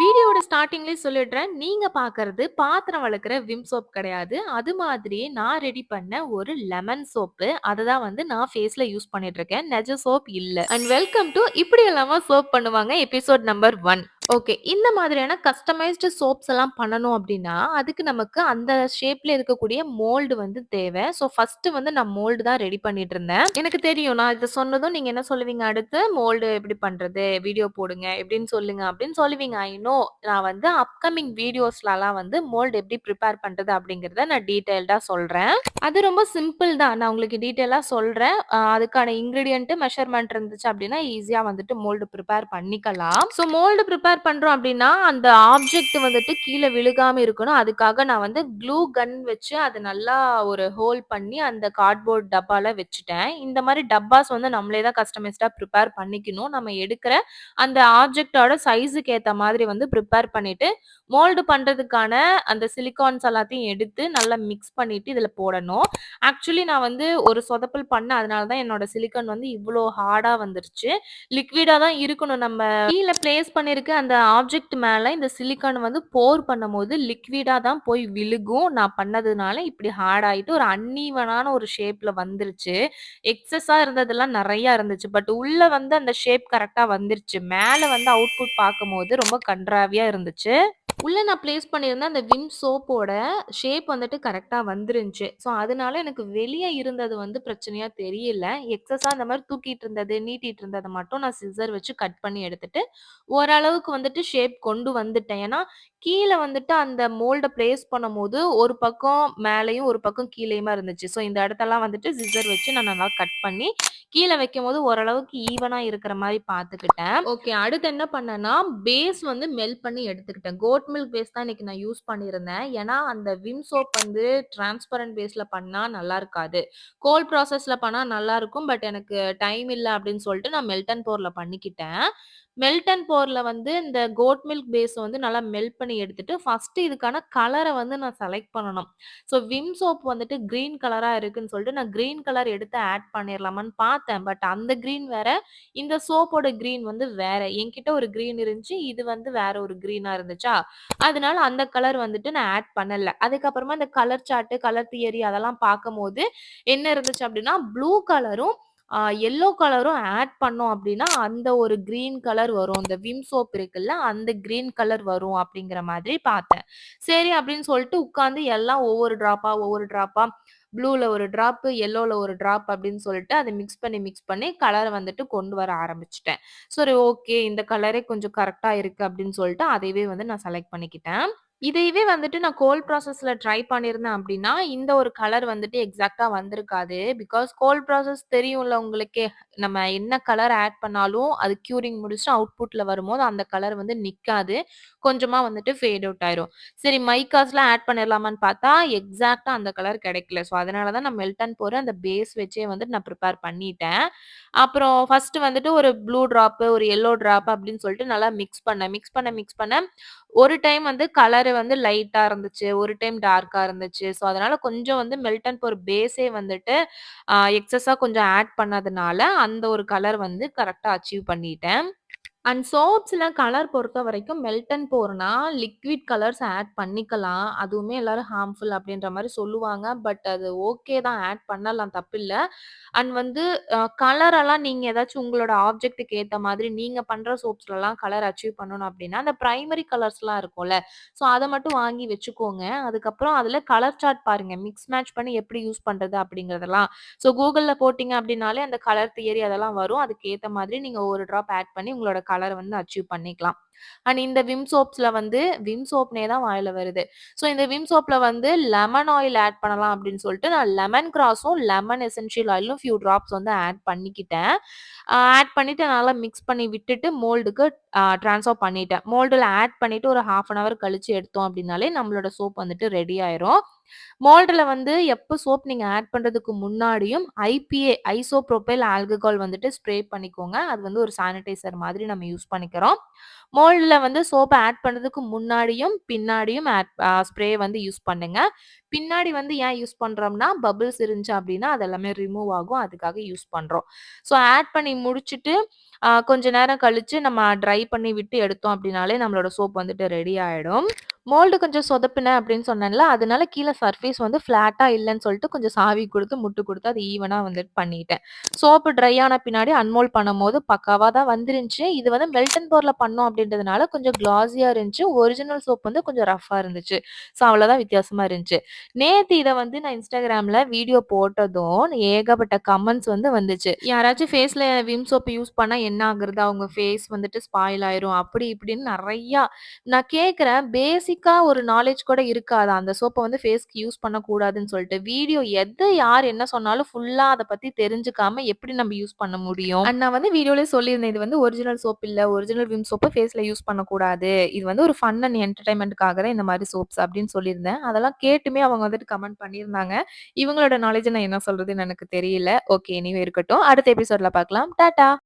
வீடியோட ஸ்டார்ட்டிங்லயே சொல்லிடுறேன். நீங்க பார்க்கறது பாத்திரம் வளர்க்குற விம் சோப் கிடையாது. அது மாதிரியே நான் ரெடி பண்ண ஒரு லெமன் சோப்பு. அதை தான் வந்து நான் ஃபேஸ்ல யூஸ் பண்ணிட்டு இருக்கேன். நெஜ சோப் இல்ல. அண்ட் வெல்கம் டூ இப்படி எல்லாமா சோப் பண்ணுவாங்க எபிசோட் நம்பர் ஒன் ஓகே. இந்த மாதிரியான கஸ்டமைஸ்டு சோப்ஸ் எல்லாம் பண்ணணும் அப்படின்னா, அதுக்கு நமக்கு அந்த ஷேப்ல இருக்கக்கூடிய மோல்டு வந்து தேவை. ஸோ ஃபர்ஸ்ட் வந்து நான் மோல்டு தான் ரெடி பண்ணிட்டு இருந்தேன். எனக்கு தெரியும். நான் இத சொன்னதும் நீங்க என்ன சொல்லுவீங்க அடுத்து, "மோல்டு எப்படி பண்றது? வீடியோ போடுங்க. எப்படின்னு சொல்லுங்க." அப்படின்னு சொல்லுவீங்க. I know. நான் வந்து அப்கமிங் வீடியோஸ்லலாம் வந்து மோல்டு எப்படி ப்ரிப்பேர் பண்றது அப்படிங்கிறத நான் டீட்டெயில்டா சொல்றேன். அது ரொம்ப சிம்பிள் தான். நான் உங்களுக்கு டீட்டெயிலா சொல்றேன். அ அதுக்கான இன்கிரீடியன்ட், மெஷர்மென்ட் இருந்துச்சு அப்படின்னா, ஈஸியா வந்துட்டு மோல்டு ப்ரிப்பேர் பண்ணிக்கலாம். ஸோ மோல்டு ப்ரிப்பேர் பண்றோம் அப்படின்னா, அந்த ஆப்ஜெக்ட் வந்துட்டு கீழே விழுகாம இருக்கணும். அதுக்காக நான் வந்து க்ளூ கன் வச்சு அது நல்லா ஒரு ஹோல் பண்ணி அந்த கார்ட்போர்ட் டப்பால வச்சுட்டேன். இந்த மாதிரி டப்பாஸ் வந்து நம்மளே தான் கஸ்டமைஸ்டா ப்ரிப்பேர் பண்ணிக்கணும். நம்ம எடுக்கிற அந்த ஆப்ஜெக்ட்டோட சைஸ்க்கு ஏத்த மாதிரி வந்து ப்ரிப்பேர் பண்ணிட்டு, மோல்டு பண்றதுக்கான அந்த சிலிகான்ஸ் எல்லாத்தையும் எடுத்து நல்லா மிக்ஸ் பண்ணிட்டு இதுல போடணும். ஆக்சுவலி நான் வந்து ஒரு சொதப்பல் பண்ணேன். அதனால தான் என்னோட சிலிகான் வந்து இவ்வளோ ஹார்டா வந்துருச்சு. லிக்விடா தான் இருக்கணும். நம்ம கீழே பிளேஸ் பண்ணியிருக்க அந்த ஆப்ஜெக்ட் மேல இந்த சிலிக்கான் வந்து போர் பண்ணும்போது லிக்விடா தான் போய் விழுகும். நான் பண்ணதுனால இப்படி ஹார்ட் ஆயிட்டு ஒரு அன்ஈவனான ஒரு ஷேப்ல வந்துருச்சு. எக்ஸஸா இருந்ததெல்லாம் நிறையா இருந்துச்சு. பட் உள்ள வந்து அந்த ஷேப் கரெக்டாக வந்துருச்சு. மேல வந்து அவுட்புட் பார்க்கும்போது ரொம்ப கன்றாவியாக இருந்துச்சு. உள்ளே நான் பிளேஸ் பண்ணியிருந்தேன் அந்த விம் சோப்போட ஷேப் வந்துட்டு கரெக்டாக வந்துருந்துச்சு. ஸோ அதனால எனக்கு வெளியே இருந்தது வந்து பிரச்சனையாக தெரியல. எக்ஸஸாக அந்த மாதிரி தூக்கிட்டு இருந்தது, நீட்டிட்டு இருந்ததை மட்டும் நான் சிசர் வச்சு கட் பண்ணி எடுத்துட்டு, ஓரளவுக்கு வந்துட்டு ஷேப் கொண்டு வந்துட்டேன். ஏன்னா, கீழ வந்துட்டு அந்த மோல்ட பிளேஸ் பண்ணும்போது, ஒரு பக்கம் மேலயும், ஒரு பக்கம் கீழயுமா இருந்துச்சு. ஸோ இந்த இடத்தெல்லாம் வந்துட்டு சிசர் வச்சு நான் நல்லா கட் பண்ணி, கீழ வைக்கும்போது ஓரளவுக்கு ஈவனா இருக்கிற மாரி பார்த்துக்கிட்டேன். ஓகே. அடுத்து என்ன பண்ணேன்னா, பேஸ் வந்து மெல்ட் பண்ணி எடுத்துக்கிட்டேன். கோட் மில்க் பேஸ் தான் இன்னைக்கு நான் யூஸ் பண்ணியிருந்தேன். ஏன்னா, அந்த விம் சோப் வந்து டிரான்ஸ்பரண்ட் பேஸ்ல பண்ணா நல்லா இருக்காது. கோல்ட் ப்ராசஸ்ல பண்ணா நல்லாருக்கும். பட் எனக்கு டைம் இல்ல அப்படின்னு சொல்லிட்டு நான் மெல்ட் அண்ட் போர்ல பண்ணிக்கிட்டேன். மெல்டன் போர்ல வந்து இந்த கோட் மில்க் பேஸ் வந்து நல்லா மெல்ட் பண்ணி எடுத்துட்டு, ஃபர்ஸ்ட் இதுக்கான கலரை வந்து நான் செலக்ட் பண்ணணும். ஸோ விம் சோப் வந்துட்டு கிரீன் கலரா இருக்குன்னு சொல்லிட்டு நான் கிரீன் கலர் எடுத்து ஆட் பண்ணிடலாமான்னு பார்த்தேன். பட் அந்த கிரீன் வேற, இந்த சோப்போட கிரீன் வந்து வேற. என்கிட்ட ஒரு கிரீன் இருந்துச்சு. இது வந்து வேற ஒரு கிரீனா இருந்துச்சா, அதனால அந்த கலர் வந்துட்டு நான் ஆட் பண்ணல. அதுக்கப்புறமா இந்த கலர் சார்ட்டு கலர் தியரி அதெல்லாம் பார்க்கும்போது என்ன இருந்துச்சு அப்படின்னா, ப்ளூ கலரும் எல்லோ கலரும் ஆட் பண்ணோம் அப்படின்னா, அந்த ஒரு கிரீன் கலர் வரும். இந்த விம் சோப் இருக்குல்ல, அந்த கிரீன் கலர் வரும் அப்படிங்கிற மாதிரி பார்த்தேன். சரி அப்படின்னு சொல்லிட்டு உட்காந்து எல்லாம் ஒவ்வொரு ட்ராப்பா, ஒவ்வொரு ட்ராப்பா ப்ளூவில் ஒரு ட்ராப்பு எல்லோவில் ஒரு ட்ராப் அப்படின்னு சொல்லிட்டு அதை மிக்ஸ் பண்ணி, மிக்ஸ் பண்ணி கலரை வந்துட்டு கொண்டு வர ஆரம்பிச்சிட்டேன் சரி ஓகே. இந்த கலரே கொஞ்சம் கரெக்டாக இருக்குது அப்படின்னு சொல்லிட்டு அதையவே வந்து நான் செலக்ட் பண்ணிக்கிட்டேன். இதையவே வந்துட்டு நான் கோல்ட் ப்ராசஸ்ல ட்ரை பண்ணியிருந்தேன் அப்படின்னா, இந்த ஒரு கலர் வந்துட்டு எக்ஸாக்டா வந்திருக்காது. பிகாஸ் கோல்ட் ப்ராசஸ் தெரியும்ல உங்களுக்கே. நம்ம என்ன கலர் ஆட் பண்ணாலும், அது க்யூரிங் முடிச்சுட்டு அவுட்புட்ல வரும்போது அந்த கலர் வந்து நிக்காது. கொஞ்சமா வந்துட்டு ஃபேட் அவுட் ஆயிரும். சரி மைக்காஸ்லாம் ஆட் பண்ணிடலாமான்னு பார்த்தா, எக்ஸாக்டா அந்த கலர் கிடைக்கல. ஸோ அதனால தான் நான் மெல்டன் போற அந்த பேஸ் வச்சே வந்துட்டு நான் ப்ரிப்பேர் பண்ணிட்டேன். அப்புறம் ஃபர்ஸ்ட் வந்துட்டு ஒரு ப்ளூ ட்ராப்பு ஒரு எல்லோ ட்ராப் அப்படின்னு சொல்லிட்டு நல்லா மிக்ஸ் பண்ணேன். மிக்ஸ் பண்ண, மிக்ஸ் பண்ண ஒரு டைம் வந்து கலரு வந்து லைட்டா இருந்துச்சு. ஒரு டைம் டார்க்கா இருந்துச்சு. ஸோ அதனால கொஞ்சம் வந்து மெல்டன் அண்ட் பேஸே வந்துட்டு அ எக்ஸஸா கொஞ்சம் ஆட் பண்ணதுனால, அந்த ஒரு கலர் வந்து கரெக்ட்டா அச்சீவ் பண்ணிட்டேன். அண்ட் சோப்ஸ்ல கலர் பொறுத்தவரைக்கும் மெல்ட் அண்ட் போர்னா, லிக்விட் கலர்ஸ் ஆட் பண்ணிக்கலாம். அதுவுமே எல்லாரும் ஹார்ம்ஃபுல் அப்படின்ற மாதிரி சொல்லுவாங்க. பட் அது ஓகே தான். ஆட் பண்ணலாம் தப்பில்லை அண்ட் வந்து கலரெல்லாம் நீங்கள் ஏதாச்சும் உங்களோட ஆப்ஜெக்ட்டுக்கு ஏற்ற மாதிரி நீங்கள் பண்ணுற சோப்ஸ்லலாம் கலர் அச்சீவ் பண்ணணும் அப்படின்னா, அந்த ப்ரைமரி கலர்ஸ்லாம் இருக்கும்ல, ஸோ அதை மட்டும் வாங்கி வச்சுக்கோங்க. அதுக்கப்புறம் அதில் கலர் சார்ட் பாருங்கள் மிக்ஸ் மேட்ச் பண்ணி எப்படி யூஸ் பண்ணுறது அப்படிங்கிறதெல்லாம். ஸோ கூகுளில் போட்டிங்க அப்படின்னாலே அந்த கலர் தியரி அதெல்லாம் வரும். அதுக்கு ஏற்ற மாதிரி நீங்கள் ஒரு ட்ராப் ஆட் பண்ணி உங்களோட கலர் வந்து அச்சீவ் பண்ணிக்கலாம். அண்ட் இந்த விம் சோப்ஸ்ல வந்து விம் சோப்னே தான் வாயில வருது. ஸோ இந்த விம் சோப்ல வந்து லெமன் ஆயில் ஆட் பண்ணலாம் அப்படின்னு சொல்லிட்டு நான் லெமன் கிராஸும், லெமன் எசென்ஷியல் ஆயிலும் ஃபியூ ட்ராப்ஸ் வந்து ஆட் பண்ணிக்கிட்டேன். ஆட் பண்ணிட்டு நல்லா மிக்ஸ் பண்ணி விட்டுட்டு மோல்டுக்கு அ ட்ரான்ஸ்ஃபர் பண்ணிட்டேன். மோல்டுல ஆட் பண்ணிட்டு ஒரு 1/2 அன் ஹவர் கழிச்சு எடுத்தோம் அப்படின்னாலே நம்மளோட சோப் வந்துட்டு ரெடி ஆயிரும். மோல்டுல வந்து எப்ப சோப் நீங்க ஆட் பண்றதுக்கு முன்னாடியும் ஐபிஏ ஐசோப்ரோபைல் ஆல்கஹால் வந்துட்டு ஸ்ப்ரே பண்ணிக்கோங்க. அது வந்து ஒரு சானிடைசர் மாதிரி நம்ம யூஸ் பண்ணிக்கிறோம். மோல்டு வந்து சோப்பை ஆட் பண்ணுறதுக்கு முன்னாடியும், பின்னாடியும் ஆட் ஸ்ப்ரே வந்து யூஸ் பண்ணுங்க. பின்னாடி வந்து ஏன் யூஸ் பண்றோம்னா, பபிள்ஸ் இருந்துச்சு அப்படின்னா அது எல்லாமே ரிமூவ் ஆகும். அதுக்காக யூஸ் பண்றோம். ஸோ ஆட் பண்ணி முடிச்சுட்டு, கொஞ்ச நேரம் கழிச்சு நம்ம ட்ரை பண்ணி விட்டு எடுத்தோம் அப்படின்னாலே நம்மளோட சோப் வந்துட்டு ரெடி ஆயிடும். மோல்டு கொஞ்சம் சொதப்புனேன் அப்படின்னு சொன்னேன்ல, அதனால கீழே சர்ஃபேஸ் வந்து ஃப்ளாட்டாக இல்லைன்னு சொல்லிட்டு கொஞ்சம் சாவி கொடுத்து முட்டு கொடுத்து அது ஈவனாக வந்துட்டு பண்ணிட்டேன். சோப்பு ட்ரை ஆன பின்னாடி அன்மோல் பண்ணும்போது பக்காவாக தான் வந்துருந்துச்சு. இது வந்து மெல்டன் போரில் பண்ணோம் அப்படின்றதுனால கொஞ்சம் கிளாஸியாக இருந்துச்சு. ஒரிஜினல் சோப் வந்து கொஞ்சம் ரஃபாக இருந்துச்சு. ஸோ அவ்வளோதான் வித்தியாசமாக இருந்துச்சு. நேற்று இதை வந்து நான் இன்ஸ்டாகிராமில் வீடியோ போட்டதும் ஏகப்பட்ட கமெண்ட்ஸ் வந்து வந்துச்சு. யாராச்சும் ஃபேஸில் விம் சோப்பு யூஸ் பண்ணால் என்ன ஆகுறது? அவங்க ஃபேஸ் வந்துட்டு ஸ்பாயில் ஆயிரும். அப்படி இப்படின்னு நிறையா நான் கேட்குறேன் பேசிக் பேசிக்கா ஒரு நாலேஜ் கூட இருக்காது அந்த சோப்பை வந்து ஃபேஸ்க்கு யூஸ் பண்ணக்கூடாதுன்னு சொல்லிட்டு வீடியோ எது யார் என்ன சொன்னாலும் ஃபுல்லா அதை பத்தி தெரிஞ்சுக்காம எப்படி நம்ம யூஸ் பண்ண முடியும்? அண்ட் நான் வந்து வீடியோலயே சொல்லியிருந்தேன். இது வந்து ஒரிஜினல் சோப் இல்ல. ஒரிஜினல் விம் சோப்பை ஃபேஸ்ல யூஸ் பண்ணக்கூடாது. இது வந்து ஒரு ஃபன் அண்ட் என்டர்டெயின்மென்ட்க்காக தான் இந்த மாதிரி சோப்ஸ் அப்படின்னு சொல்லியிருந்தேன். அதெல்லாம் கேட்டுமே அவங்க வந்துட்டு கமெண்ட் பண்ணியிருந்தாங்க. இவங்களோட நாலேஜ் நான் என்ன சொல்றதுன்னு எனக்கு தெரியல. ஓகே இனிவே இருக்கட்டும். அடுத்த எபிசோட்ல பார்க்கலாம். டாட்டா.